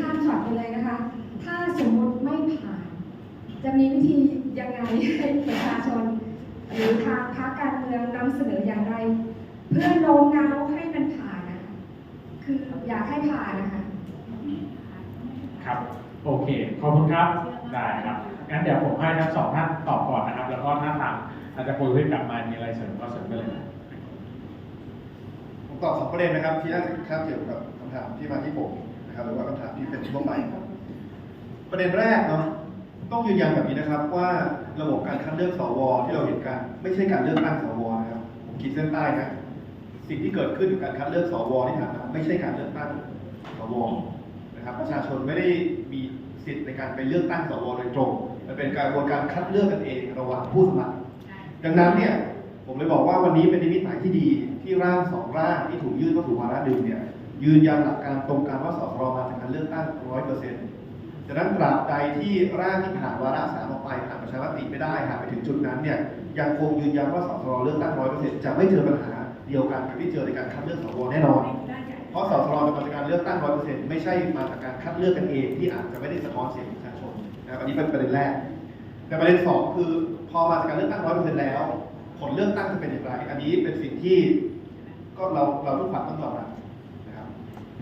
ข้ามช็อตไปเลยนะคะ ถ้าสมมุติไม่ผ่าน จะมีวิธียังไงให้ประชาชน หรือทางพรรคการเมืองนำเสนออย่างไร เพื่อโน้มน้าวให้มันผ่านนะคะคืออยากให้ผ่านนะคะ ครับ โอเค ขอบคุณครับ ได้ครับ งั้นเดี๋ยวผมให้ทั้งสองท่านตอบก่อนนะครับ แล้วก็ถ้าทางอาจจะคุยกลับมา มีอะไรเสริมก็เสริมไปเลยนะผมตอบสองประเด็นนะครับ ที่น่าจะคาบเกี่ยวกับคำถามที่มาที่ผม นะครับหรือว่าคำถามที่เป็นทั่วไปครับประเด็นแรกเนาะต้องยืนยันแบบนี้นะครับ ว่าระบบการคัดเลือกสวที่เราเห็นกัน ไม่ใช่การเลือกตั้งสวนะครับผมขีดเส้นใต้นะสิ่งที่เกิดขึ้นกับการคัดเลือกสวที่ผ่านมาไม่ใช่การเลือกตั้งสวนะครับประชาชนไม่ได้มีสิทธิ์ในการไปเลือกตั้งสวโดยตรงมันเป็นการกระบวนการคัดเลือกกันเองระหว่างผู้สมัคร ดังนั้นเนี่ยผมเลยบอกว่าวันนี้เป็นนิมิตหมายที่ดีที่ร่างสองร่างที่ถูกยื่นเข้าสู่วาระหนึ่งเนี่ย ยืนยันหลักการตรงกันว่าสสรมาจากการเลือกตั้งร้อยเปอร์เซ็นต์ดังนั้นตราบใดที่ร่างที่ผ่านวาระสามออกไปผ่านประชามติไม่ได้หากไปถึงจุดนั้นเนี่ยยังคงยืนยันว่าสสรเลือกตั้งร้อยเปอร์เซ็นต์จะไม่เจอปัญหาเดียวกันกับที่เจอในการคัดเลือกสวแน่นอน เพราะสสรจะมาจากการเลือกตั้งร้อยเปอร์เซ็นต์ไม่ใช่มาจากการคัดเลือกกันเองที่อาจจะไม่ได้สะท้อนเสียงของประชาชนนะครับอันนี้เป็นประเด็นแรก แต่ประเด็นสองคือพอมาจากการเลือกตั้งร้อยเปอร์เซ็นต์แล้ว ผลเลือกตั้งจะเป็นอย่างไร อันนี้เป็นสิ่งที่ก็เราเราทุกฝ่ายต้องยอมรับ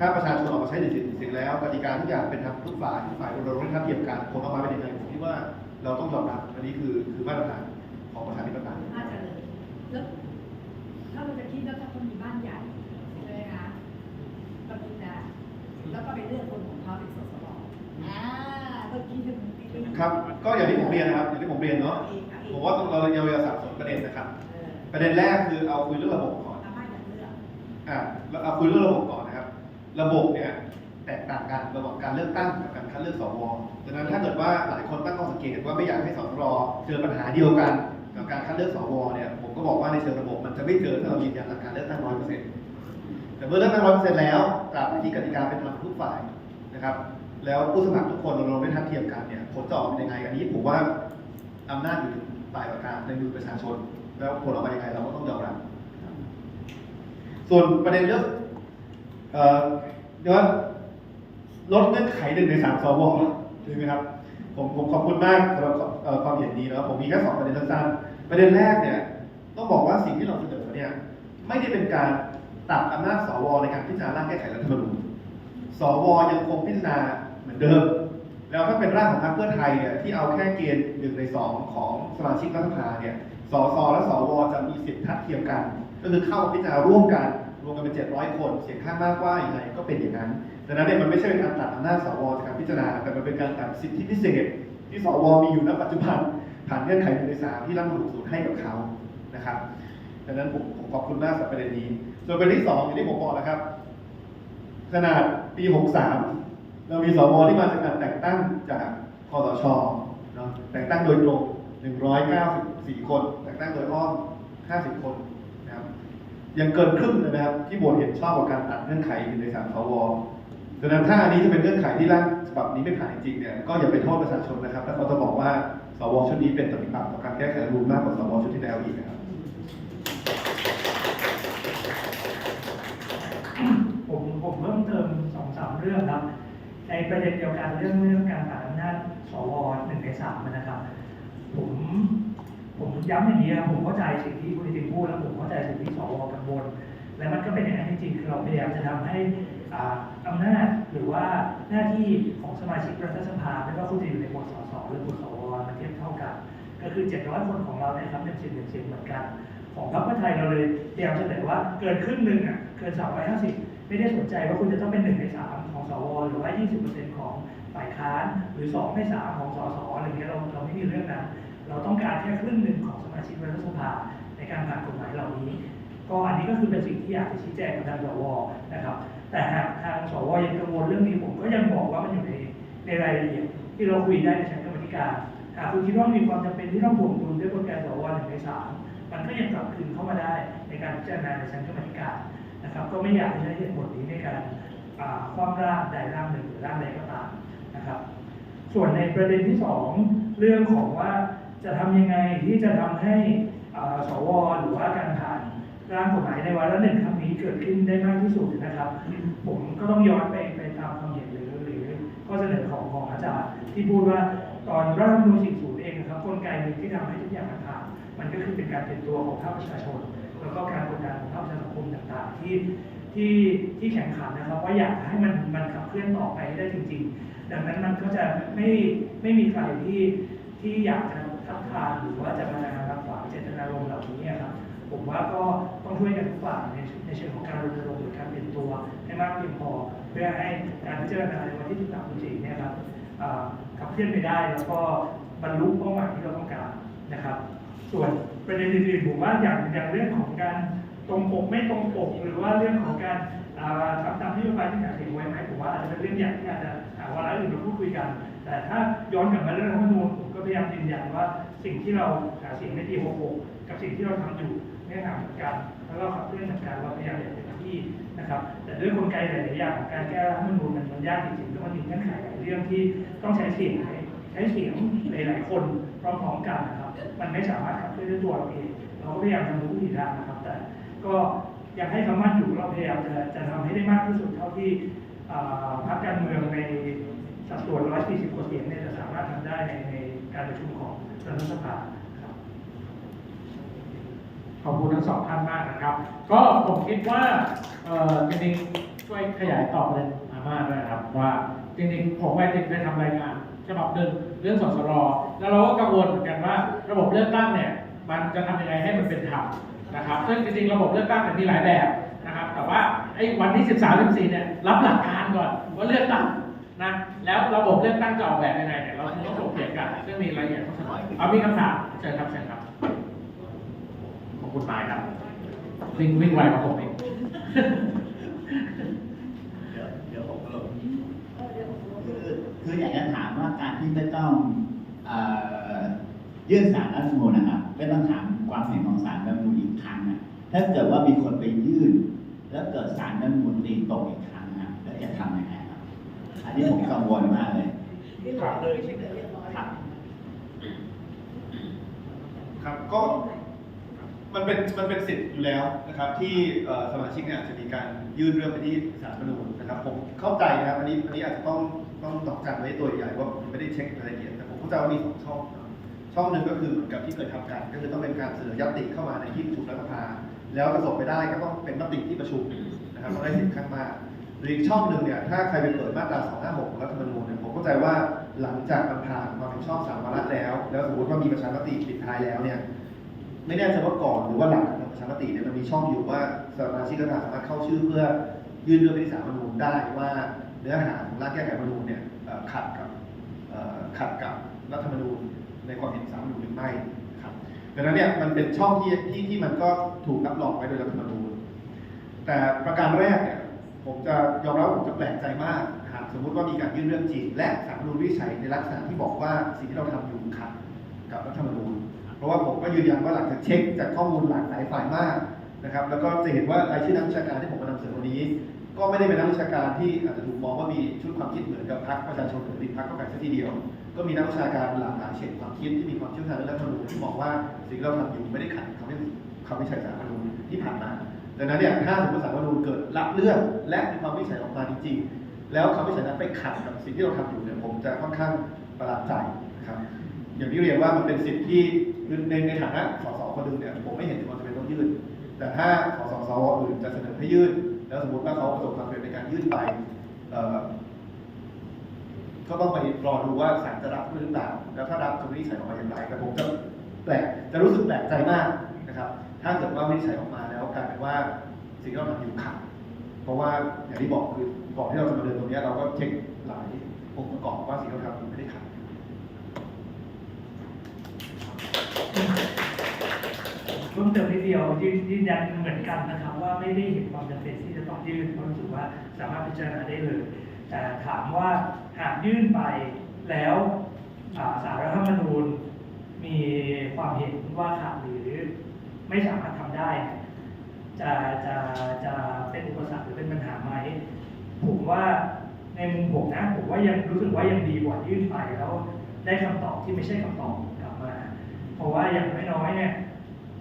ถ้าประชาชนออกมาใช้สิทธิ์เสียงแล้วกติกาทุกอย่างเป็นธรรมทุกฝ่ายทุกฝ่ายรณรงค์ให้เท่าเทียมกันผลออกมาเป็นยังไงผมคิดว่าเราต้องยอมรับอันนี้คือคือมาตรฐานของประชาธิปไตยน่าจะเลยแล้วถ้าเราจะคิดแล้วถ้าคนมีบ้านใหญ่ใช่ไหมคะก็คิดได้แล้วก็ไปเลือกคนของเขาเป็นสสรอ่าเมื่อกี้ถึงครับ ก็อย่างที่ผมเรียนนะครับอย่างที่ผมเรียนเนาะผมว่าเราเราอย่าสับสนประเด็นนะครับเออประเด็นแรกคือเอาคุยเรื่องระบบก่อนทำให้อย่างเลือกอะเราเอาคุยเรื่องระบบก่อนนะค ระบบเนี่ยแตกต่างกันระบบการเลือกตั้งกับการคัดเลือกสวดังนั้นถ้าเกิดว่าหลายคนตั้งข้อสังเกตว่าไม่อยากให้สสรเจอปัญหาเดียวกันกับการคัดเลือกสวเนี่ยผมก็บอกว่าในเชิงระบบมันจะไม่เจอถ้าเรายืนยันหลักการเลือกตั้งร้อยเปอร์เซ็นต์แต่เมื่อเลือกตั้งร้อยเปอร์เซ็นต์แล้วตราบที่กติกาเป็นธรรมทุกฝ่ายนะครับ แล้วผู้สมัครทุกคนเราได้ทัดเทียมกันเนี่ยผลจะออกเป็นยังไงอันนี้ผมว่าอำนาจอยู่ฝ่ายประการในมือประชาชน แล้วผลออกมายังไงเราก็ต้องยอมรับส่วนประเด็นเรื่อง เอ่อเดี๋ยวว่าลดเงื่อนไขหนึ่งในสามสวใช่ไหมครับผมผมขอบคุณมากสำหรับความเห็นนี้นะผมมีแค่สองประเด็นสั้นๆประเด็นแรกเนี่ยต้องบอกว่าสิ่งที่เราเสนอเนี่ยไม่ได้เป็นการตัดอำนาจสวในการพิจารณาร่างแก้ไขรัฐธรรมนูญสวยังคงพิจารณาเหมือนเดิม แล้วถ้าเป็นร่างของพรรคเพื่อไทยเนี่ยที่เอาแค่เกณฑ์หนึ่งในสองของสมาชิกรัฐสภาเนี่ยสสและสวจะมีสิทธิ์ทัดเทียมกัน ก็คือเข้ามาพิจารณาร่วมกันรวมกันเป็น700 คนเสียงข้างมากว่าอย่างไรก็เป็นอย่างนั้นดังนั้นเนี่ยมันไม่ใช่เป็นการตัดอำนาจสวจากการพิจารณา แต่มันเป็นการตัดสิทธิพิเศษที่สวมีอยู่ณปัจจุบันผ่านเงื่อนไขหนึ่งในสามที่รัฐมนูญให้กับเขานะครับดังนั้นผมผมขอบคุณมากสำหรับประเด็นนี้ ส่วนประเด็นที่สองอย่างที่ผมบอกนะครับ ขนาดปี 63 เรามีสวที่มาจากการแต่งตั้งจากคอสชเนาะแต่งตั้งโดยตรง 194 คน แต่งตั้งโดยอ้อม 50 คนนะครับ ยังเกินครึ่งเลยนะครับ ที่โหวตเห็นชอบกับการตัดเงื่อนไขหนึ่ในสามสวดังนั้นถ้าอันนี้จะเป็นเงื่อนไขที่ร่างฉบับนี้ไม่ผ่านจริงเนี่ยก็อย่าไปโทษประชาชนนะครับแล้วเขาจะบอกว่าสวชุดนี้เป็นปฏิปักษ์ต่อการแก้ไขรัฐธรรมนูญมากกว่าสวชุดที่แล้วอีกนะครับผมผมเพิ่มเติมสองสามเรื่องครับในประเด็นเดียวกันเรื่องเรื่องการตัดอำนาจสวหนึ่งในสามนะครับ ผม ผมย้ำอย่างนี้ครับผมเข้าใจสิ่งที่คุณติพูดแล้วผมเข้าใจสิ่งที่สวกังวลและมันก็เป็นอย่างนั้นจริงๆคือเราพยายามจะทำให้อ่าอำนาจหรือว่าหน้าที่ของสมาชิกรัฐสภาไม่ว่าคุณจะอยู่ในหมวดสสหรือหมวดสวมันเทียบเท่ากัน ก็คือ 700 คนของเราเนี่ยครับเป็นเสียงหนึ่งเสียงเหมือนกัน ของพรรคเพื่อไทยเราเลยพยายามเสนอว่าเกินครึ่งหนึ่งอะเกิน 350 ไม่ได้สนใจว่าคุณจะต้องเป็นหนึ่งในสามของสวหรือว่า 20%ของฝ่ายค้านหรือ2ใน3ของสสอะไรเงี้ยเราเราไม่มีเรื่องนั้น เราต้องการแค่ครึ่งหนึ่งของสมาชิกรัฐสภาในการผ่านกฎหมายเหล่านี้ ก็อันนี้ก็คือเป็นสิ่งที่อยากจะชี้แจงกับทางสวนะครับ แต่หากทางสวยังกังวลเรื่องนี้ผมก็ยังบอกว่ามันอยู่ในในรายละเอียดที่เราคุยได้ในชั้นกรรมธิการหากคุณคิดว่ามีความจำเป็นที่ต้องถ่วงดุลด้วยกลไกสวหนึ่งในสามมันก็ยังกลับคืนเข้ามาได้ในการพิจารณาในชั้นกรรมธิการนะครับ ก็ไม่อยากจะใช้เหตุผลนี้ในการคว่ำร่างใดร่างหนึ่งหรือร่างใดก็ตามนะครับ ส่วนในประเด็นที่สองเรื่องของว่า จะทำยังไงที่จะทำให้สวหรือว่าการผ่านร่างกฎหมายในวาระหนึ่งครั้งนี้เกิดขึ้นได้มากที่สุดนะครับ ผมก็ต้องย้อนไปไปตามความเห็นหรือหรือก็เสนอของหอจากที่พูดว่าตอนรัฐธรรมนูญ40 เองนะครับกลไกหนึ่งที่ทำให้ทุกอย่างมันผ่านมันก็คือเป็นการเป็นตัวของภาคประชาชน แล้วก็การกดดันของภาคประชาสังคมต่างๆที่ที่ที่แข่งขันนะครับว่าอยากให้มันมันขับเคลื่อนต่อไปได้จริง ๆ ดังนั้นมันก็จะไม่ไม่มีใครที่ที่อยากจะ ทักทานหรือว่าจะมารับขวางเจตนารมณ์เหล่านี้ครับผมว่าก็ต้องช่วยกันทุกฝ่ายในในเชิงของการรณรงค์หรือการเป็นตัวให้มากเพียงพอ เพื่อให้การพิจารณาในวันที่ที่สามจริงเนี่ยครับขับเคลื่อนไปได้แล้วก็บรรลุเป้าหมายที่เราต้องการนะครับ ส่วนประเด็นอื่นๆผมว่าอย่างอย่างเรื่องของการตรงปกไม่ตรงปกหรือว่าเรื่องของการทำตามนโยบายที่หาเสียงไว้ไหมผมว่าอาจจะเป็นเรื่องใหญ่ที่อาจจะหาวาระอื่นมาพูดคุยกัน แต่ถ้าย้อนกลับมาเรื่องรัฐธรรมนูญผ พยายามยืนยันว่าสิ่งที่เราหาเสียงในปี66กับสิ่งที่เราทำอยู่เนื้อหาเหมือนกันแล้วเราขับเคลื่อนเหมือนกันเราพยายามอย่างเต็มที่นะครับ แต่ด้วยกลไกหลายๆอย่างของการแก้รัฐมนูญมันมันยากจริงๆแล้วมันมีเงื่อนไขหลายเรื่องที่ต้องใช้เสียงใช้เสียงหลายๆคนพร้อมๆกันนะครับ มันไม่สามารถขับเคลื่อนด้วยตัวเราเองเราก็พยายามทำทุกวิถีทางนะครับ แต่ก็อยังให้คำมั่นอยู่เราพยายามจะจะทำให้ได้มากที่สุดเท่าที่พรรคการเมืองในสัดส่วน 140กว่าเสียงเนี่ยจะสามารถทำได้ใน การประชุมของรัฐสภาครับขอบคุณทั้งสองท่านมากนะครับ ก็ผมคิดว่าจริงๆช่วยขยายต่อประเด็นอาม่าด้วยนะครับ ว่าจริงๆผมไปติดไปทำรายงานฉบับหนึ่งเรื่องสสรแล้วเราก็กังวลเหมือนกันว่า ระบบเลือกตั้งเนี่ยมันจะทำยังไงให้มันเป็นธรรมนะครับซึ่งจริงๆระบบเลือกตั้งเนี่ยมีหลายแบบนะครับ แต่ว่าไอ้วันที่ 13 14เนี่ยรับหลักการก่อนว่าเลือกตั้ง นะแล้วระบบเลือกตั้งจะออกแบบยังไงเนี่ยเราคงต้องถกเถียงกันซึ่งมีรายละเอียดต้อเสนอเอามีคำถามเชิญครับเชิญครับขอบคุณมากครับวิ่งวิ่งไวกว่าผมเองเดี๋ยวเดี๋ยวผมก็ลงเออเดี๋ยวผมรู้คือคืออยากจะถามว่าการที่ไม่ต้องอยื่นสารรัฐธรรมนูญนะครับไม่ต้องถามความเห็นของสารรัฐธรรมนูญอีกครั้งนะถ้าเกิดว่ามีคนไปยื่น แล้วเกิดสารรัฐธรรมนูญตีตกอีกครั้งนะแล้วจะทำยังไง อันนี้ผมกังวลมากเลยที่เราเลยเช็คเลยครับครับก็มันเป็นมันเป็นสิทธิ์อยู่แล้วนะครับ ที่สมาชิกเนี่ยจะมีการยื่นเรื่องไปที่ศาลรัฐธรรมนูญนะครับ ผมเข้าใจนะครับอันนี้อันนี้อาจจะต้องต้องตอกจันไว้ตัวใหญ่ว่าผมไม่ได้เช็ครายละเอียดแต่ผมเข้าใจว่ามีสองช่องช่องหนึ่งก็คือเหมือนกับที่เคยทำกันก็คือต้องเป็นการเสนอยัตติเข้ามาในที่ประชุมรัฐสภา แล้วจะส่งไปได้ก็ต้องเป็นมติที่ประชุมนะครับต้องได้สิทธิ์ข้างมาก หรืออีกช่องหนึ่งเนี่ยถ้าใครไปเปิดมาตรา 256 รัฐธรรมนูญเนี่ยผมเข้าใจว่าหลังจากมันผ่านความเป็นชอบสามวาระแล้ว แล้วสมมติว่ามีประชามติปิดท้ายแล้วเนี่ยไม่แน่ใจว่าก่อนหรือว่าหลังประชามติเนี่ยมันมีช่องอยู่ว่าสมาชิกสภาสามารถเข้าชื่อเพื่อยื่นเรื่องไปที่ศาลรัฐธรรมนูญได้ว่าเนื้อหาของร่างแก้ไขรัฐธรรมนูญเนี่ยขัดกับขัดกับรัฐธรรมนูญในความเห็นสามนูญหรือไม่ครับดังนั้นเนี่ยมันเป็นช่องที่ที่ที่มันก็ถูกรับรองไว้โดยรัฐธรรมนูญแต่ประการแรกเนี่ย ผมจะยอมรับผมจะแปลกใจมากหากสมมุติว่ามีการยื่นเรื่องจริงและสารรัฐธรรมนูญวิจัยในลักษณะที่บอกว่าสิ่งที่เราทำอยู่ขัดกับรัฐธรรมนูญเพราะว่าผมก็ยืนยันว่าหลังจากเช็คจากข้อมูลหลากหลายฝ่ายมากนะครับแล้วก็จะเห็นว่ารายชื่อนักวิชาการที่ผมมานำเสนอวันนี้ ก็ไม่ได้เป็นนักวิชาการที่อาจจะถูกมองว่ามีชุดความคิดเหมือนกับพรรคประชาชนหรือพรรคก้าวไกลซะทีเดียว ก็มีนักวิชาการหลากหลายเฉดความคิดที่มีความเชี่ยวชาญในเรื่องรัฐธรรมนูญที่มองว่าสิ่งที่เราทำอยู่ไม่ได้ขัดคำวิคำวิจัยสารรัฐธรรมนูญที่ผ่านมา ดังนั้นเนี่ยถ้าสมมติสารรัฐธรรมนูญเกิดรับเรื่องและมีความวิจัยออกมาจริงๆ แล้วคำวิจัยนั้นไปขัดกับสิ่งที่เราทำอยู่เนี่ยผมจะค่อนข้างประหลาดใจนะครับ อย่างที่เรียนว่ามันเป็นสิทธิ์ที่ในในฐานะสสคนหนึ่งเนี่ยผมไม่เห็นถึงความจำเป็นต้องยื่น แต่ถ้าสสสวอื่นจะเสนอให้ยื่น แล้วสมมติว่าเขาประสบความสำเร็จในการยื่นไปเอ่อก็ต้องไปรอดูว่าศาลจะรับหรือเปล่า แล้วถ้ารับจะวินิจฉัยออกมาอย่างไร แต่ผมจะแปลกจะรู้สึกแปลกใจมากนะครับ ถ้าเกิดว่าวินิจฉัยออกมาแล้ว กลายเป็นว่าสิ่งที่เราทำอยู่ขัดเพราะว่าอย่างที่บอกคือก่อนที่เราจะมาเดินตรงนี้เราก็เช็คหลายองค์ประกอบว่าสิ่งที่เราทำอยู่ไม่ได้ขัดเพิ่มเติมนิดเดียวยืนยืนยันเหมือนกันนะครับว่าไม่ได้เห็นความจำเป็นที่จะต้องยื่นเพราะรู้สึกว่าสามารถพิจารณาได้เลยแต่ถามว่าหากยื่นไปแล้วสารรัฐธรรมนูญมีความเห็นว่าขาดหรือไม่สามารถทำได้ จะจะจะเป็นอุปสรรคหรือเป็นปัญหาไหมผมว่าในมุมผมนะผมว่ายังรู้สึกว่ายังดีกว่ายื่นไปแล้วได้คำตอบที่ไม่ใช่คำตอบกลับมา เพราะว่าอย่างน้อยๆเนี่ย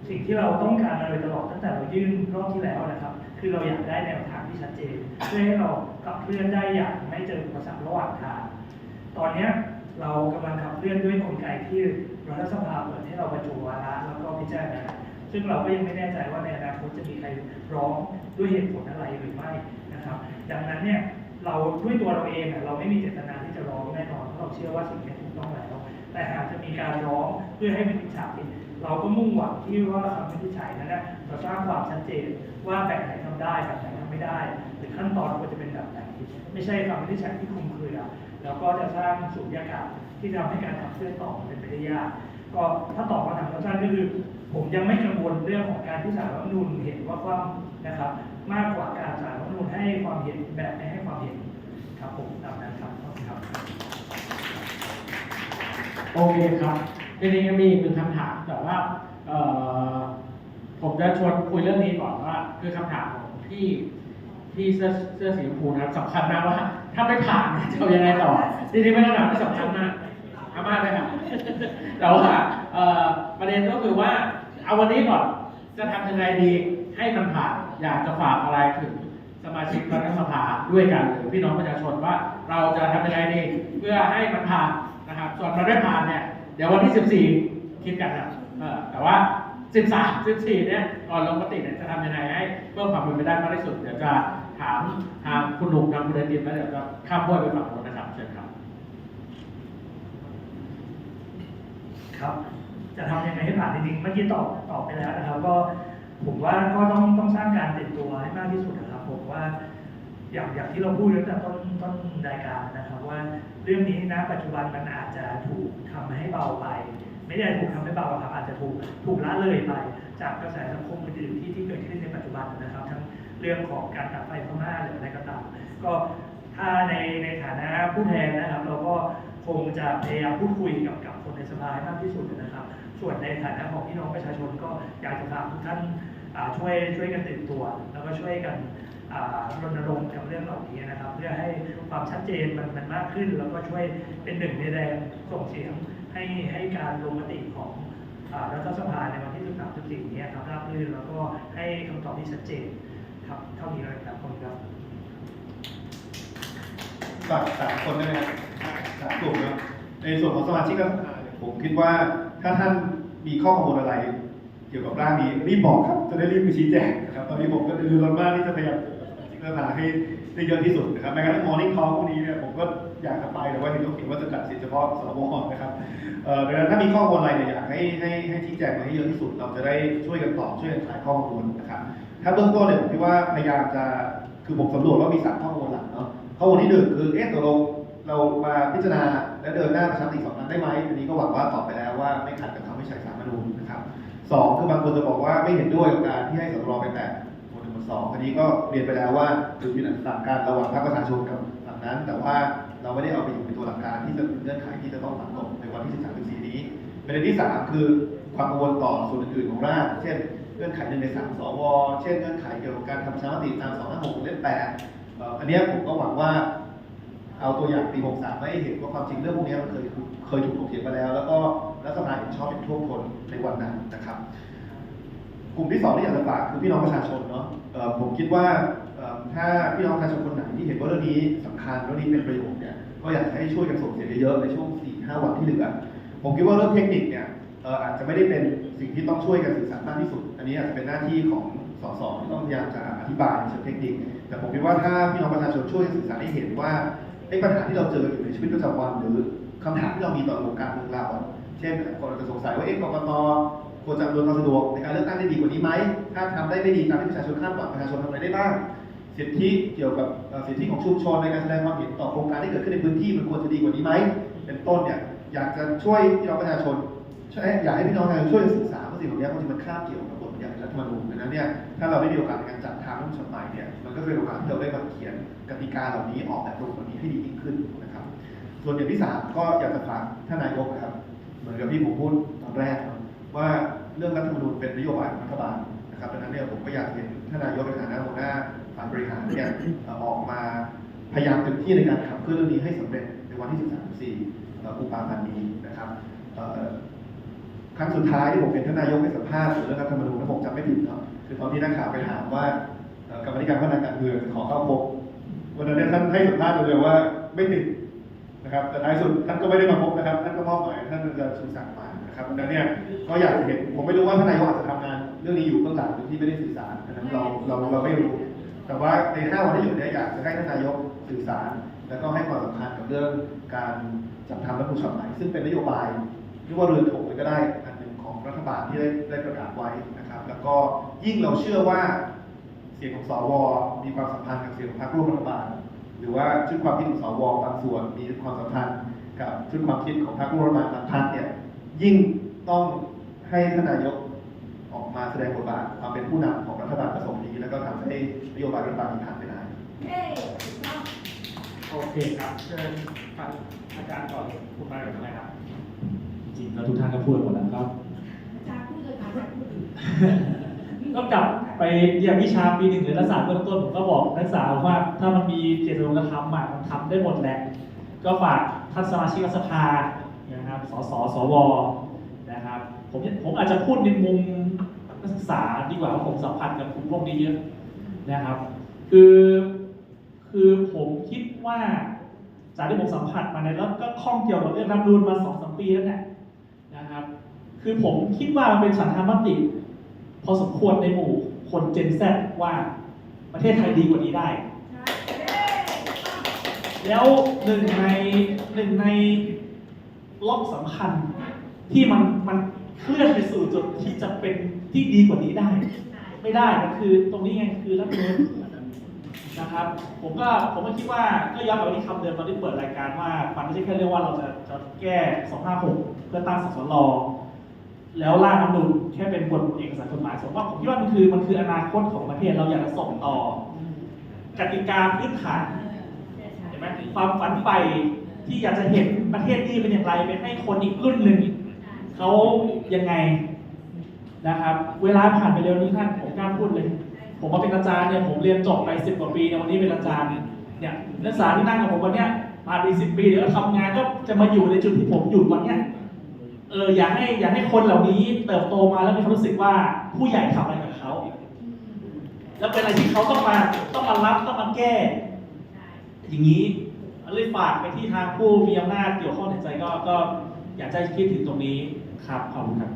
สิ่งที่เราต้องการมาโดยตลอดตั้งแต่เรายื่นรอบที่แล้วนะครับ คือเราอยากได้แนวทางที่ชัดเจน เพื่อให้เราขับเคลื่อนได้อย่างไม่เจออุปสรรคระหว่างทาง ตอนเนี้ยเรากำลังขับเคลื่อนด้วยกลไกที่รัฐสภาเปิดให้เราประชุมวาระแล้วก็พิจารณา ซึ่งเราก็ยังไม่แน่ใจว่าในอนาคตจะมีใครร้องด้วยเหตุผลอะไรหรือไม่นะครับ ดังนั้นเนี่ยเราด้วยตัวเราเองเราไม่มีเจตนาที่จะร้องแน่นอนเพราะเราเชื่อว่าสิ่งนี้ถูกต้องแล้ว แต่หากจะมีการร้องเพื่อให้วินิจฉัยเราก็มุ่งหวังที่ว่าคำวินิจฉัยนั้นนะจะสร้างความชัดเจนว่าแบบไหนทำได้แบบไหนทำไม่ได้ หรือขั้นตอนควรจะเป็นแบบไหน ไม่ใช่คำวินิจฉัยที่คลุมเครือแล้วก็จะสร้างสุญญากาศที่ทำให้การขับเคลื่อนต่อเป็นไปได้ยาก ก็ถ้าตอบคำถามสั้นๆก็คือ ผมยังไม่กังวลเรื่องของการที่สารรัฐธรรมนูญเห็นว่าคว่ำนะครับ มากกว่าการสารรัฐธรรมนูญให้ความเห็นแบบไม่ให้ความเห็นครับผมตามนั้นครับขอบคุณครับ โอเคครับจริงๆยังมีอีกหนึ่งคำถามแต่ว่าเอ่อผมจะชวนคุยเรื่องนี้ก่อนว่า คือคำถามของพี่พี่เสื้อเสื้อสีชมพูนะครับสำคัญมากว่า ถ้าไม่ผ่านเนี่ยจะเอายังไงต่อจริงๆไม่ขนาดที่สำคัญมาก อามาเลยครับแต่ว่าประเด็นก็คือว่าเอาวันนี้ก่อนจะทำยังไงดีให้มันผ่านอยากจะฝากอะไรถึงสมาชิกรัฐสภาด้วยกันหรือพี่น้องประชาชนว่าเราจะทำยังไงดีเพื่อให้มันผ่านนะครับ ส่วนมันไม่ผ่านเนี่ยเดี๋ยววันที่ 14 คิดกันนะแต่ว่า 13 14 เนี่ยก่อนลงมติเนี่ยจะทำยังไงให้เพิ่มความเป็นไปได้มากที่สุดเดี๋ยวจะถามทางคุณหนุ่มทางคุณเดนินแล้วเดี๋ยวจะข้ามพ้วยไปฝั่งโน้นนะครับ ครับจะทำยังไงให้ผ่านจริงๆเมื่อกี้ตอบตอบไปแล้วนะครับ ก็ผมว่าก็ต้องต้องสร้างการตื่นตัวให้มากที่สุดนะครับ ผมว่าอย่างอย่างที่เราพูดตั้งแต่ต้นต้นรายการนะครับ ว่าเรื่องนี้นะปัจจุบันมันอาจจะถูกทำให้เบาไป ไม่ได้ถูกทำให้เบาครับอาจจะถูกถูกละเลยไป จากกระแสสังคมอื่นๆที่ที่เกิดขึ้นในปัจจุบันนะครับ ทั้งเรื่องของการตัดไฟพม่าหรืออะไรก็ตามก็ถ้าในในฐานะผู้แทนนะครับ เราก็คงจะพยายามพูดคุยกับกับคน สภาให้มากที่สุดนะครับ ส่วนในฐานะของพี่น้องประชาชนก็อยากจะฝากทุกท่านช่วยช่วยกันตื่นตัว แล้วก็ช่วยกันรณรงค์กับเรื่องเหล่านี้นะครับ เพื่อให้ความชัดเจนมันมันมากขึ้น แล้วก็ช่วยเป็นหนึ่งในแรงส่งเสียงให้ให้การลงมติของรัฐสภาในวันที่13 14นี้ครับราบรื่นแล้วก็ให้คำตอบที่ชัดเจนครับเท่านี้เลยครับขอบคุณครับฝากสามคนได้ไหมครับสามกลุ่มนะในส่วนของสมาชิกรัฐสภาเนี่ย ผมคิดว่าถ้าท่านมีข้อกังวลอะไร เกี่ยวกับร่างนี้รีบบอกครับจะได้รีบไปชี้แจงนะครับตอนนี้ผมก็เดือร้อนมากที่จะพยายามสมาชิกรัฐสภาให้ได้เยอะที่สุดนะครับแม้กระทั่งมอร์นิ่งคอลพวกนี้เนี่ยผมก็อยากจะไปแต่ว่าเห็นเขาเขียนว่าจะตัดสินเฉพาะสวนะครับเออดังนั้นถ้ามีข้อกังวลอะไรเนี่ยอยากให้ให้ให้ชี้แจงมาให้เยอะที่สุด เราจะได้ช่วยกันตอบช่วยกันขายข้อกังวลนะครับถ้าเบื้องต้นเนี่ยผมคิดว่าพยายามจะคือผมสำรวจว่ามีสามข้อกังวลหลักเนาะข้อกังวลที่หนึ่งคือเอ๊ะตกลงเรามาพิจารณา และเดินหน้าประชามติสองนั้นได้ไหมอันนี้ก็หวังว่าตอบไปแล้วว่าไม่ขัดกับคำวิจัยสารมนูญนะครับสองคือบางคนจะบอกว่าไม่เห็นด้วยกับการที่ให้สรไปแตะหมวดหนึ่งหมวดสองอันนี้ก็เรียนไปแล้วว่าจุดยืนต่างกันระหว่างพรรคประชาชนกับฝั่งนั้น แต่ว่าเราไม่ได้เอาไปอยู่เป็นตัวหลักการที่จะเป็นเงื่อนไขที่จะต้องฝังกลบในวันที่13 14นี้ประเด็นที่สามคือความกังวลต่อส่วนอื่นๆของร่าง เช่นเงื่อนไขหนึ่งในสามสว เช่นเงื่อนไขเกี่ยวกับการทำประชามติตาม256เล่ม8เอ่ออันนี้ผมก็หวังว่า เอาตัวอย่างปี 63มาให้เห็นว่าความจริงเรื่องพวกนี้มันเคยเคยถูกถกเถียงมาแล้ว แล้วก็รัฐสภาเห็นชอบเป็นท่วมท้นในวันนั้นนะครับ กลุ่มที่สองที่อยากจะฝากคือพี่น้องประชาชนเนาะผมคิดว่าถ้าพี่น้องประชาชนคนไหนที่เห็นว่าเรื่องนี้สำคัญเรื่องนี้เป็นประโยชน์เนี่ยก็อยากให้ช่วยกันส่งเสียงเยอะๆในช่วง 4-5 วันที่เหลือผมคิดว่าเรื่องเทคนิคเนี่ยอาจจะไม่ได้เป็นสิ่งที่ต้องช่วยกันสื่อสารมากที่สุด อันนี้อาจจะเป็นหน้าที่ของสสที่ต้องพยายามจะอธิบายในเชิงเทคนิค แต่ผมคิดว่าถ้าพี่น้องประชาชนช่วยสื่อสารให้เห็นว่า อ้ปัญหาที่เราเจออยู่ในชีวิตประจำวันหรือคำถามที่เรามีต่อระบบการเมืองเราเช่นคนอาจจะสงสัยว่าเอ๊ะกรกตควรจะอำนวยความสะดวกในการเลือกตั้งได้ดีกว่านี้ไหมถ้าทำได้ไม่ดีตามที่ประชาชนคาดหวังประชาชนทำอะไรได้บ้างสิทธิเกี่ยวกับเอ่อสิทธิของชุมชนในการแสดงความเห็นต่อโครงการที่เกิดขึ้นในพื้นที่มันควรจะดีกว่านี้ไหมเป็นต้นเนี่ยอยากจะช่วยพี่น้องประชาชนช่วยอยากให้พี่น้องประชาชนช่วยศึกษาว่าสิ่งเหล่านี้บางทีมันคาบเกี่ยวกับบทบัญญัติรัฐธรรมนูญดังนั้นเนี่ยถ้าเราได้มีโอกาสในการจัดทางรัฐธรรมนูญฉบับใหม่เนี่ยมันก็เป็นโอกาสที่เราได้มาเขียน กติกาเหล่านี้ออกแบบระบบเหล่านี้ให้ดียิ่งขึ้นนะครับ ส่วนอย่างที่สามก็อยากจะฝากท่านนายกนะครับ เหมือนกับที่ผมพูดตอนแรก ว่าเรื่องรัฐธรรมนูญเป็นนโยบายของรัฐบาลนะครับดังนั้นเนี่ยผมก็อยากเห็นท่านนายกในฐานะหัวหน้าฝ่ายบริหารเนี่ยออกมาพยายามเต็มที่ในการขับเคลื่อนเรื่องนี้ให้สำเร็จในวันที่ 13 4เอ่อกุมภาพันธ์นี้นะครับครั้งสุดท้ายที่ผมเห็นท่านนายกให้สัมภาษณ์เกี่ยวกับเรื่องรัฐธรรมนูญแล้วผมจำไม่ผิดเนาะคือตอนที่นักข่าวไปถามว่ากรรมธิการพัฒนาการเมืองขอเข้าพบ วันนั้นท่านให้สัมภาษณ์เลยว่าไม่ติดนะครับแต่ท้ายสุดท่านก็ไม่ได้มาพบนะครับ ท่านก็มอบหมายท่านจะสื่อสารมานะครับดังนั้นเนี่ยก็อยากจะเห็นผมไม่รู้ว่าท่านนายกอาจจะทำงาน เรื่องนี้อยู่เบื้องหลังโดยที่ไม่ได้สื่อสารนะครับเราเราเราไม่รู้ แต่ว่าในห้าวันที่เหลือเนี่ยอยากจะให้ท่านนายกสื่อสาร แล้วก็ให้ความสำคัญกับเรื่องการจัดทำรัฐมนูญฉบับใหม่ซึ่งเป็นนโยบายเรียกว่าเรือนถงเลยก็ได้อันหนึ่งของรัฐบาลที่ได้ได้ประกาศไว้นะครับ แล้วก็ยิ่งเราเชื่อว่า สียงของสวมีความสัมพันธ์กับเสียงของพรรคร่วมรัฐบาล หรือว่าชุดความคิดของสวบางส่วนมีความสัมพันธ์กับชุดความคิดของพรรคร่วมรัฐบาลบางพรรคเนี่ยยิ่งต้องให้ท่านนายกออกมาแสดงบทบาทความเป็นผู้นำของรัฐบาลประสงค์นี้ แล้วก็ทำให้นโยบายรัฐบาลนี้ผ่านไปได้เย้ถูกต้องโอเคครับเชิญฟังอาจารย์ก่อนคุณมากับอะไรครับ จริงๆแล้วทุกท่านก็พูดหมดแล้วครับอาจารย์พูดเลยค่ะอาจารย์พูด ก็กลับไปเรียนวิชาปีหนึ่งหรือรัฐศาสตร์เบื้องต้นผมก็บอกนักศึกษาว่าถ้ามันมีเจตจำนงกระทำอะมันทำได้หมดแหละก็ฝากท่านสมาชิกรัฐสภานะครับสสสวนะครับผมผมอาจจะพูดในมุมนักศึกษาดีกว่าเพราะผมสัมพันธ์กับกลุ่มพวกนี้เยอะนะครับ คือคือผมคิดว่าจากที่ผมสัมผัสมาเนี่ยแล้วก็ข้องเกี่ยวกับเรื่องรัฐธรรมนูญมาสองสามปีแล้วเนี่ยนะครับ คือผมคิดว่ามันเป็นฉันทามติ พอสมควรในหมู่คนเจนแซว่าประเทศไทยดีกว่านี้ได้ แล้วหนึ่งในหนึ่งในล็อกสำคัญที่มันมันเคลื่อนไปสู่จุดที่จะเป็นที่ดีกว่านี้ได้ ไม่ได้มันคือตรงนี้ไงคือรัฐธรรมนนะครับ ผมก็ผมก็คิดว่าก็ย้อนกลับไปที่คำเดิมตอนที่เปิดรายการว่า มันไม่ใช่แค่เรื่องว่าเราจะจะแก้ 256 เพื่อตั้งสสร แล้วร่างรัฐธรรมนูญแค่เป็นบทเอกสารกฎหมายผมว่าผมคิดว่ามันคือมันคืออนาคตของประเทศเราอยากจะส่งต่อกติกาพื้นฐานเห็นไหมความฝันใฝ่ที่อยากจะเห็นประเทศนี้เป็นอย่างไรไปให้คนอีกรุ่นหนึ่งเขายังไงนะครับ เวลาผ่านไปเร็วนี้ท่านผมกล้าพูดเลย ผมมาเป็นอาจารย์เนี่ยผมเรียนจบไปสิบกว่าปีเนี่ยวันนี้เป็นอาจารย์เนี่ยนักศึกษาที่นั่งกับผมวันเนี้ยผ่านไปสิบปีเดี๋ยวทำงานก็จะมาอยู่ในจุดที่ผมอยู่วันเนี้ย เอออยากให้อยากให้คนเหล่านี้เติบโตมาแล้วมีความรู้สึกว่าผู้ใหญ่ทำอะไรกับเขาแล้วเป็นอะไรที่เขาต้องมาต้องมารับต้องมาแก้ อย่างนี้เลยฝากไปที่ทางผู้มีอำนาจเกี่ยวข้องในใจก็ก็อยากจะให้คิดถึงตรงนี้ครับขอบคุณครับ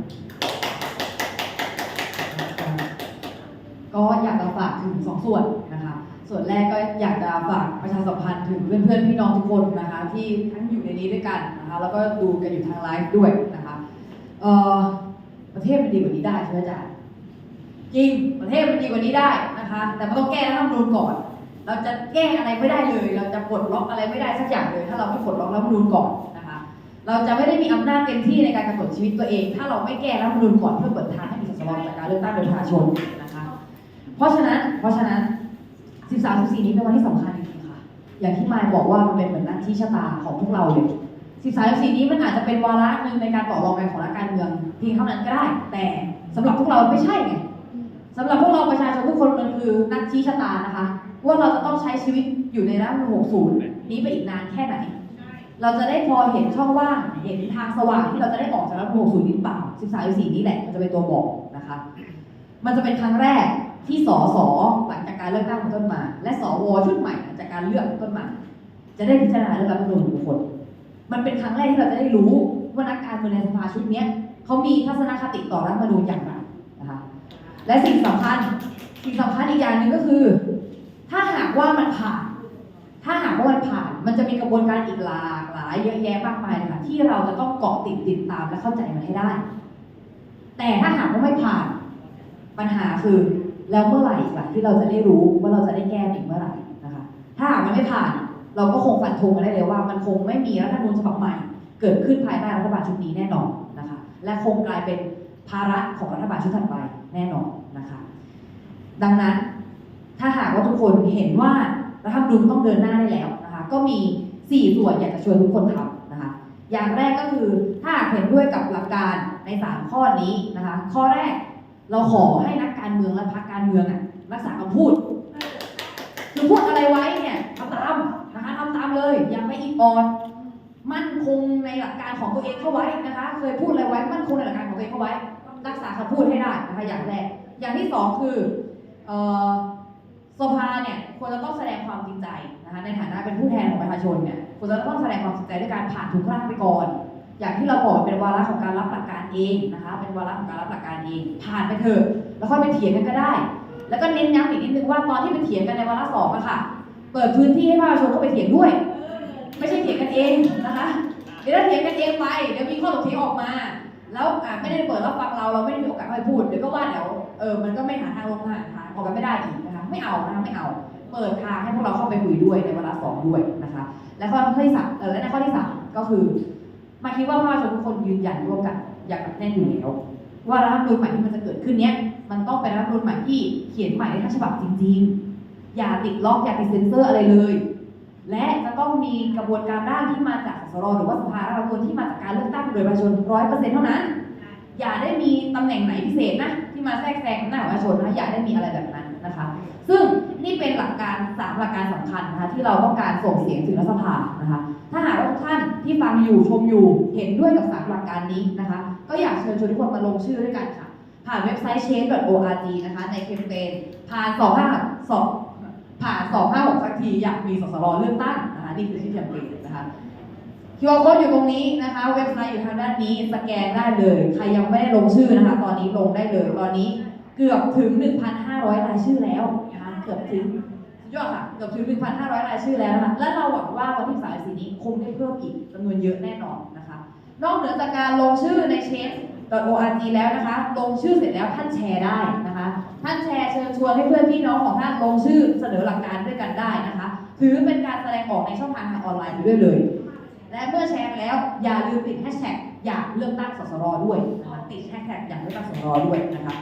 ก็อยากจะฝากถึงสองส่วนนะคะ ส่วนแรกก็อยากจะฝากประชาสัมพันธ์ถึงเพื่อนๆพี่น้องทุกคนนะคะ ที่ทั้งอยู่ในนี้ด้วยกันนะคะแล้วก็ดูกันอยู่ทางไลฟ์ด้วยน ประเทศมันดีกว่านี้ได้ใช่ไหมอาจารย์จริงประเทศมันดีกว่านี้ได้นะคะ แต่มันต้องแก้รัฐธรรมนูญก่อน เราจะแก้อะไรไม่ได้เลย เราจะปลดล็อกอะไรไม่ได้สักอย่างเลย ถ้าเราไม่ปลดล็อกรัฐธรรมนูญก่อนนะคะ เราจะไม่ได้มีอำนาจเต็มที่ในการกำหนดชีวิตตัวเอง ถ้าเราไม่แก้รัฐธรรมนูญก่อนเพื่อเปิดทางให้มีสสรจากการเลือกตั้งโดยประชาชนนะคะ เพราะฉะนั้นเพราะฉะนั้น 13 14นี้เป็นวันที่สำคัญจริงๆค่ะ อย่างที่มายบอกว่ามันเป็นเหมือนนัดชี้ชะตาของพวกเราเลย 13 14นี้มันอาจจะเป็นวาระหนึ่งในการต่อรองกันของนักการเมืองเพียงเท่านั้นก็ได้ แต่สำหรับพวกเราไม่ใช่ไงสำหรับพวกเราประชาชนทุกคนมันคือนัดชี้ชะตานะคะ ว่าเราจะต้องใช้ชีวิตอยู่ในรัฐธรรมนูญ60 นี้ไปอีกนานแค่ไหน เราจะได้พอเห็นช่องว่างเห็นทางสว่างที่เราจะได้ออกจากรัฐธรรมนูญ60นี้หรือเปล่า13 14นี้แหละมันจะเป็นตัวบอกนะคะ มันจะเป็นครั้งแรกที่สสหลังจากการเลือกตั้งเป็นต้นมา และสวชุดใหม่หลังจากการเลือกเป็นต้นมา จะได้พิจารณาเรื่องรัฐธรรมนูญทุกคน มันเป็นครั้งแรกที่เราจะได้รู้ว่านักการเมืองในสภาชุดนี้เขามีทัศนคติต่อรัฐมนูญอย่างไรนะคะและสิ่งสำคัญสิ่งสำคัญอีกอย่างหนึ่งก็คือ ถ้าหากว่ามันผ่าน ถ้าหากว่ามันผ่าน มันจะมีกระบวนการอีกหลากหลายเยอะแยะมากมายค่ะที่เราจะต้องเกาะติดติดตามและเข้าใจมันให้ได้ แต่ถ้าหากว่าไม่ผ่านปัญหาคือแล้วเมื่อไหร่ล่ะที่เราจะได้รู้ว่าเราจะได้แก้อีกเมื่อไหร่นะคะ ถ้าหากมันไม่ผ่าน เราก็คงฟันธงกันได้เลยว่า มันคงไม่มีรัฐธรรมนูญฉบับใหม่ เกิดขึ้นภายใต้รัฐบาลชุดนี้แน่นอนนะคะ และคงกลายเป็นภาระของรัฐบาลชุดถัดไปแน่นอนนะคะ ดังนั้นถ้าหากว่าทุกคนเห็นว่ารัฐธรรมนูญต้องเดินหน้าได้แล้วนะคะ ก็มี 4 ส่วนอยากจะชวนทุกคนทำนะคะ อย่างแรกก็คือถ้าเห็นด้วยกับหลักการใน 3 ข้อนี้นะคะ ข้อแรกเราขอให้นักการเมืองและพรรคการเมืองอะรักษาคำพูดคือพูดอะไรไว้ามเลยย่าไปอีกออดมั่นคงในหลักการของตัวเองเข้าไว้นะคะ เคยพูดอะไรไว้มั่นคงในหลักการของตัวเองเข้าไว้ รักษาคำพูดให้ได้นะคะอย่างแรกอย่างที่สองคืออสภาเนี่ยควรจะต้องแสดงความจริงใจนะคะในฐานะเป็นผู้แทนของประชาชนเนี่ยคุณจะต้องแสดงความสนใจด้วยการผ่านทุกร่างไปก่อน อย่างที่เราบอกเป็นวาระของการรับหลักการเองนะคะ เป็นวาระของการรับหลักการเอง ผ่านไปเถอะแล้วค่อยไปเถียงกันก็ได้ แล้วก็เน้นย้ำอีกนิดนึงว่าตอนที่ไปเถียงกันในวาระสองอะค่ะ เปิดพื้นที่ให้ประชาชนเข้าไปเถียงด้วย ไม่ใช่เถียงกันเองนะคะ เดี๋ยวถ้าเถียงกันเองไปเดี๋ยวมีข้อถกเถียงออกมา แล้วอะไม่ได้เปิดรับฟังเราเราไม่ได้มีโอกาสให้พูดเดี๋ยวก็ว่าเดี๋ยวเออมันก็ไม่หาทางลงหาทางออกกันไม่ได้อีกนะคะไม่เอานะคะไม่เอาเปิดทางให้พวกเราเข้าไปคุยด้วยในวาระสองด้วยนะคะ และข้อที่สามเออและในข้อที่สามก็คือมาคิดว่าประชาชนทุกคนยืนยันร่วมกันอย่างหนักแน่นอยู่แล้วว่ารัฐธรรมนูญใหม่ที่มันจะเกิดขึ้นเนี้ยมันต้องเป็นรัฐธรรมนูญใหม่ที่เขียนใหม่ในทั้งฉบับจริง ๆ อย่าติดล็อกอย่าติดเซ็นเซอร์อะไรเลย และจะต้องมีกระบวนการร่างที่มาจากสสรหรือว่าสภารัฐธรรมนูญที่มาจากการเลือกตั้งโดยประชาชนร้อยเปอร์เซ็นต์เท่านั้น อย่าได้มีตำแหน่งไหนพิเศษนะที่มาแทรกแซงอำนาจของประชาชนนะอย่าได้มีอะไรแบบนั้นนะคะ ซึ่งนี่เป็นหลักการสามหลักการสำคัญนะคะที่เราต้องการส่งเสียงถึงรัฐสภานะคะ ถ้าหากว่าท่านที่ฟังอยู่ชมอยู่เห็นด้วยกับสามหลักการนี้นะคะ ก็อยากเชิญชวนทุกคนมาลงชื่อด้วยกันค่ะผ่านเว็บไซต์ change.org นะคะในแคมเปญผ่าน252 ผ่าน256สักทีอยากมีสสรเลือกตั้งนะคะนี่คือชื่อแคมเปญนะคะ QR code อยู่ตรงนี้นะคะ เว็บไซต์อยู่ทางด้านนี้สแกนได้เลย ใครยังไม่ได้ลงชื่อนะคะ ตอนนี้ลงได้เลย ตอนนี้เกือบถึง 1,500 รายชื่อแล้วนะคะเกือบถึงยอดค่ะเกือบถึง 1,500 รายชื่อแล้วนะคะและเราหวังว่าวันที่34นี้คงได้เพิ่มอีกจำนวนเยอะแน่นอนนะคะ นอกเหนือจากการลงชื่อในเชฟ .org แล้วนะคะ ลงชื่อเสร็จแล้วท่านแชร์ได้นะคะ ท่านแชร์เชิญชวนให้เพื่อนพี่น้องของท่านลงชื่อเสนอหลักการด้วยกันได้นะคะ ถือเป็นการแสดงออกในช่องทางทางออนไลน์ด้วยเลย และเมื่อแชร์แล้วอย่าลืมติดแฮชแท็กอยากเลือกตั้งสสรด้วยนะคะติดแฮชแท็กอยากเลือกตั้งสสรด้วยนะคะ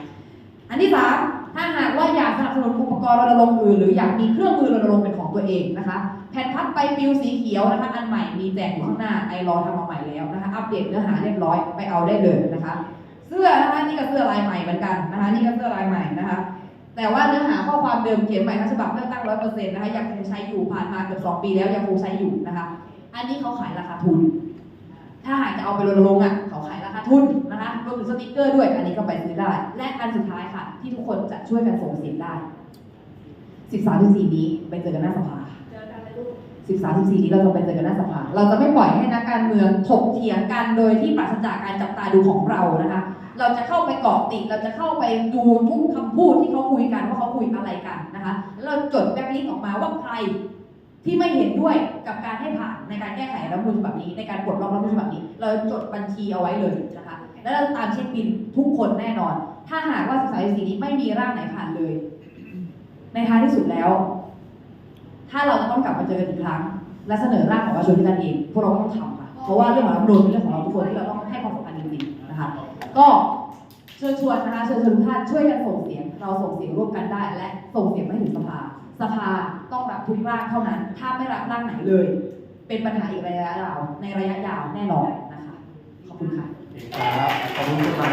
อันที่สามถ้าหากว่าอยากสนับสนุนอุปกรณ์รณรงค์อื่นหรืออยากมีเครื่องมือรณรงค์เป็นของตัวเองนะคะ แผ่นพับใบปลิวสีเขียวนะคะ อันใหม่มีแจกอยู่ข้างหน้าไอรอทำมาใหม่แล้วนะคะ อัปเดตเนื้อหาเรียบร้อยไปเอาได้เลยนะคะ เสื้อนะคะนี่ก็เสื้อลายใหม่เหมือนกันนะคะนี่ก็เสื้อลายใหม่นะคะแต่ว่าเนื้อหาข้อความเดิมเขียนใหม่ทั้งฉบับเลือกตั้งร้อยเปอร์เซ็นต์นะคะยังคงใช้อยู่ผ่านมาเกือบสองปีแล้วยังคงใช้อยู่นะคะ อันนี้เขาขายราคาทุน ถ้าหากจะเอาไปรณรงค์อะเขาขายราคาทุนนะคะรวมถึงสติกเกอร์ด้วย อันนี้ก็ไปซื้อได้ และอันสุดท้ายค่ะ ที่ทุกคนจะช่วยกันส่งเสียงได้ 13 14นี้ไปเจอกันหน้าสภา 13 14 นี้เราจะไปเจอกันหน้าสภา เราจะไม่ปล่อยให้นักการเมืองถกเถียงกันโดยที่ปราศจากการจับตาดูของเรานะคะ เราจะเข้าไปเกาะติด เราจะเข้าไปดูทุกคำพูดที่เขาคุยกันว่าเขาคุยอะไรกันนะคะแล้วเราจดแบ็คลิสต์ออกมาว่าใครที่ไม่เห็นด้วยกับการให้ผ่านในการแก้ไขรัฐธรรมนูญฉบับนี้ในการปลดล็อกรัฐธรรมนูญฉบับนี้ เราจดบัญชีเอาไว้เลยนะคะ แล้วเราตามเช็คบินทุกคนแน่นอน ถ้าหากว่าศึกษาสีนี้ไม่มีร่างไหนผ่านเลย ในท้ายที่สุดแล้ว ถ้าเราจะต้องกลับมาเจอกันอีกครั้ง และเสนอร่างของประชาชนด้วยกันเอง พวกเราก็ต้องทำค่ะ เพราะว่าเรื่องของรัฐธรรมนูญเป็นเรื่องของเราทุกคนที่เราต้องให้ความสำคัญจริงๆนะคะ ก็เชิญชวนนะคะเชิญชวนทุกท่านช่วยกันส่งเสียง เราส่งเสียงร่วมกันได้ และส่งเสียงไปถึงสภา สภาต้องรับทุกร่างเท่านั้น ถ้าไม่รับร่างไหนเลย เป็นปัญหาอีกระยะยาวในระยะยาวแน่นอนนะคะ ขอบคุณค่ะ ครับขอบคุณมาก